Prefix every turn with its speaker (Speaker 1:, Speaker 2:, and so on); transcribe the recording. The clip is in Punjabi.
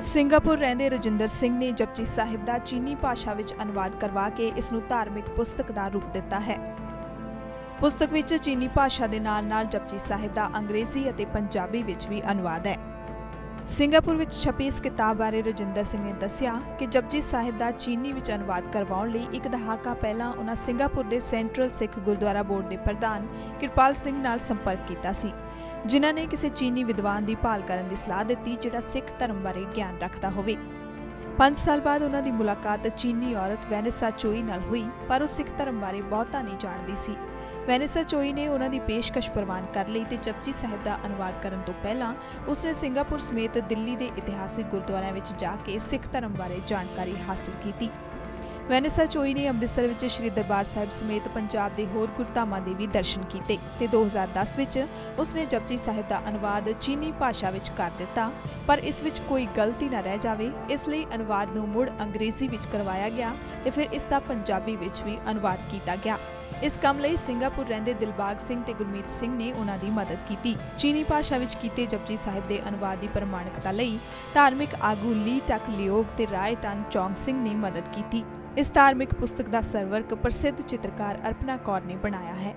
Speaker 1: ਸਿੰਗਾਪੁਰ ਰਹਿੰਦੇ ਰਜਿੰਦਰ ਸਿੰਘ ਨੇ ਜਪਜੀ ਸਾਹਿਬ ਦਾ ਚੀਨੀ ਭਾਸ਼ਾ ਵਿੱਚ ਅਨੁਵਾਦ ਕਰਵਾ ਕੇ ਇਸ ਨੂੰ ਧਾਰਮਿਕ ਪੁਸਤਕ ਦਾ ਰੂਪ ਦਿੱਤਾ ਹੈ। ਪੁਸਤਕ ਵਿੱਚ ਚੀਨੀ ਭਾਸ਼ਾ ਦੇ ਨਾਲ-ਨਾਲ ਜਪਜੀ ਸਾਹਿਬ ਦਾ ਅੰਗਰੇਜ਼ੀ ਅਤੇ ਪੰਜਾਬੀ ਵਿੱਚ ਵੀ ਅਨੁਵਾਦ ਹੈ। ਸਿੰਗਾਪੁਰ ਵਿੱਚ ਛਪੀ ਇਸ ਕਿਤਾਬ ਬਾਰੇ ਰਜਿੰਦਰ ਸਿੰਘ ਨੇ ਦੱਸਿਆ ਕਿ ਜਪਜੀ ਸਾਹਿਬ ਦਾ ਚੀਨੀ ਵਿੱਚ ਅਨੁਵਾਦ ਕਰਵਾਉਣ ਲਈ ਇੱਕ ਦਹਾਕਾ ਪਹਿਲਾਂ ਉਹਨਾਂ ਸਿੰਗਾਪੁਰ ਦੇ ਸੈਂਟਰਲ ਸਿੱਖ ਗੁਰਦੁਆਰਾ ਬੋਰਡ ਦੇ ਪ੍ਰਧਾਨ ਕਿਰਪਾਲ ਸਿੰਘ ਨਾਲ ਸੰਪਰਕ ਕੀਤਾ ਸੀ, ਜਿਨ੍ਹਾਂ ਨੇ ਕਿਸੇ ਚੀਨੀ ਵਿਦਵਾਨ ਦੀ ਭਾਲ ਕਰਨ ਦੀ ਸਲਾਹ ਦਿੱਤੀ ਜਿਹੜਾ ਸਿੱਖ ਧਰਮ ਬਾਰੇ ਗਿਆਨ ਰੱਖਦਾ ਹੋਵੇ। 5 ਸਾਲ ਬਾਅਦ ਉਹਨਾਂ ਦੀ ਮੁਲਾਕਾਤ ਚੀਨੀ ਔਰਤ ਵੈਨੇਸਾ ਚੋਈ ਨਾਲ ਹੋਈ, ਪਰ ਉਹ ਸਿੱਖ ਧਰਮ ਬਾਰੇ ਬਹੁਤਾ ਨਹੀਂ ਜਾਣਦੀ ਸੀ। ਵੈਨੇਸਾ ਚੋਈ ਨੇ ਉਹਨਾਂ ਦੀ ਪੇਸ਼ਕਸ਼ ਪ੍ਰਵਾਨ ਕਰ ਲਈ ਤੇ ਜਪਜੀ ਸਾਹਿਬ ਦਾ ਅਨੁਵਾਦ ਕਰਨ ਤੋਂ ਪਹਿਲਾਂ ਉਸਨੇ ਸਿੰਗਾਪੁਰ ਸਮੇਤ ਦਿੱਲੀ ਦੇ ਇਤਿਹਾਸਿਕ ਗੁਰਦੁਆਰਿਆਂ ਵਿੱਚ ਜਾ ਕੇ ਸਿੱਖ ਧਰਮ ਬਾਰੇ ਜਾਣਕਾਰੀ ਹਾਸਲ ਕੀਤੀ। ਵੈਨੇਸਾ ਚੋਈ ਨੇ ਅੰਮ੍ਰਿਤਸਰ ਵਿੱਚ ਸ੍ਰੀ ਦਰਬਾਰ ਸਾਹਿਬ ਸਮੇਤ ਪੰਜਾਬ ਦੇ ਹੋਰ ਗੁਰਧਾਮਾਂ ਦੇ ਵੀ ਦਰਸ਼ਨ ਕੀਤੇ ਤੇ 2010 ਵਿੱਚ ਉਸਨੇ ਜਪਜੀ ਸਾਹਿਬ ਦਾ ਅਨੁਵਾਦ ਚੀਨੀ ਭਾਸ਼ਾ ਵਿੱਚ ਕਰ ਦਿੱਤਾ, ਪਰ ਇਸ ਵਿੱਚ ਕੋਈ ਗਲਤੀ ਨਾ ਰਹਿ ਜਾਵੇ, ਇਸ ਲਈ ਅਨੁਵਾਦ ਨੂੰ ਮੁੜ ਅੰਗਰੇਜ਼ੀ ਵਿੱਚ ਕਰਵਾਇਆ ਗਿਆ ਤੇ ਫਿਰ ਇਸ ਦਾ ਪੰਜਾਬੀ ਵਿੱਚ ਵੀ ਅਨੁਵਾਦ ਕੀਤਾ ਗਿਆ। ਇਸ ਕੰਮ ਲਈ ਸਿੰਗਾਪੁਰ ਰਹਿੰਦੇ ਦਿਲਬਾਗ ਸਿੰਘ ਤੇ ਗੁਰਮੀਤ ਸਿੰਘ ਨੇ ਉਹਨਾਂ ਦੀ ਮਦਦ ਕੀਤੀ। ਚੀਨੀ ਭਾਸ਼ਾ ਵਿੱਚ ਕੀਤੇ ਜਪਜੀ ਸਾਹਿਬ ਦੇ ਅਨੁਵਾਦ ਦੀ ਪ੍ਰਮਾਣਿਕਤਾ ਲਈ ਧਾਰਮਿਕ ਆਗੂ ਲੀ ਟਕ ਲਿਓਗ ਤੇ ਰਾਏ ਟਨ ਚੌਂਗ ਸਿੰਘ ਨੇ ਮਦਦ ਕੀਤੀ। ਇਸ ਧਾਰਮਿਕ ਪੁਸਤਕ ਦਾ ਸਰਵਰਕ ਪ੍ਰਸਿੱਧ ਚਿੱਤਰਕਾਰ ਅਰਪਨਾ ਕੌਰ ਨੇ ਬਣਾਇਆ ਹੈ।